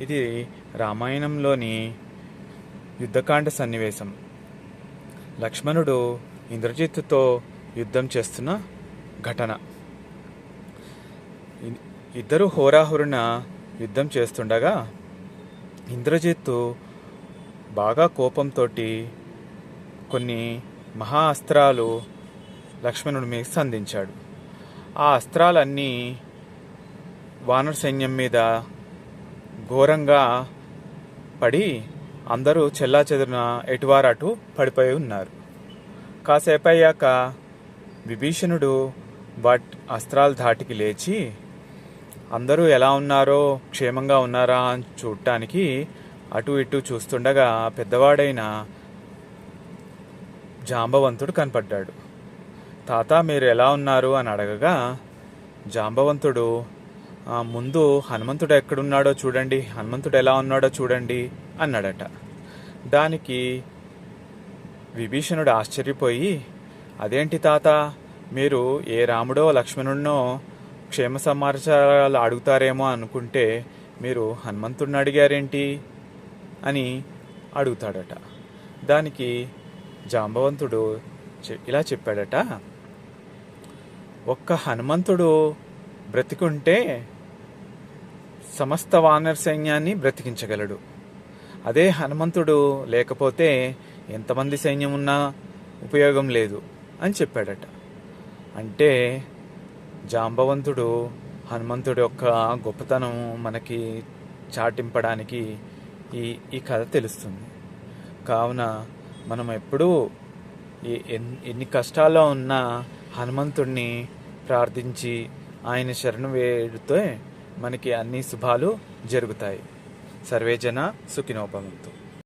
ఇది రామాయణంలోని యుద్ధకాండ సన్నివేశం. లక్ష్మణుడు ఇంద్రజిత్తుతో యుద్ధం చేస్తున్న ఘటన. ఇద్దరు హోరాహోరున యుద్ధం చేస్తుండగా ఇంద్రజిత్తు బాగా కోపంతో కొన్ని మహా అస్త్రాలు లక్ష్మణుడి మీద సంధించాడు. ఆ అస్త్రాలన్నీ వానర సైన్యం మీద ఘోరంగా పడి అందరూ చెల్లా చెదిరిన ఎటువారు అటు పడిపోయి ఉన్నారు. కాసేపు అయ్యాక విభీషణుడు వాట్ అస్త్రాలు ధాటికి లేచి అందరూ ఎలా ఉన్నారో క్షేమంగా ఉన్నారా అని చూడటానికి అటు ఇటు చూస్తుండగా పెద్దవాడైన జాంబవంతుడు కనపడ్డాడు. తాత మీరు ఎలా ఉన్నారు? అని అడగగా జాంబవంతుడు ముందు హనుమంతుడు ఎక్కడున్నాడో చూడండి హనుమంతుడు ఎలా ఉన్నాడో చూడండి అన్నాడట. దానికి విభీషణుడు ఆశ్చర్యపోయి అదేంటి తాత మీరు ఏ రాముడో లక్ష్మణుడినో క్షేమ సమాచారాలు అడుగుతారేమో అనుకుంటే మీరు హనుమంతుడిని అడిగారేంటి? అని అడుగుతాడట. దానికి జాంబవంతుడు చె- ఇలా చెప్పాడట ఒక్క హనుమంతుడు బ్రతికుంటే సమస్త వానర సైన్యాన్ని బ్రతికించగలడు. అదే హనుమంతుడు లేకపోతే ఎంతమంది సైన్యం ఉన్నా ఉపయోగం లేదు అని చెప్పాడట. అంటే జాంబవంతుడు హనుమంతుడి యొక్క గొప్పతనం మనకి చాటింపడానికి ఈ ఈ కథ తెలుస్తుంది. కావున మనం ఎప్పుడూ ఎన్ని కష్టాల్లో ఉన్నా హనుమంతుడిని ప్రార్థించి ఆయన శరణు వేడితే మనకి అన్ని శుభాలు జరుగుతాయి. సర్వేజన సుఖినోపవంతు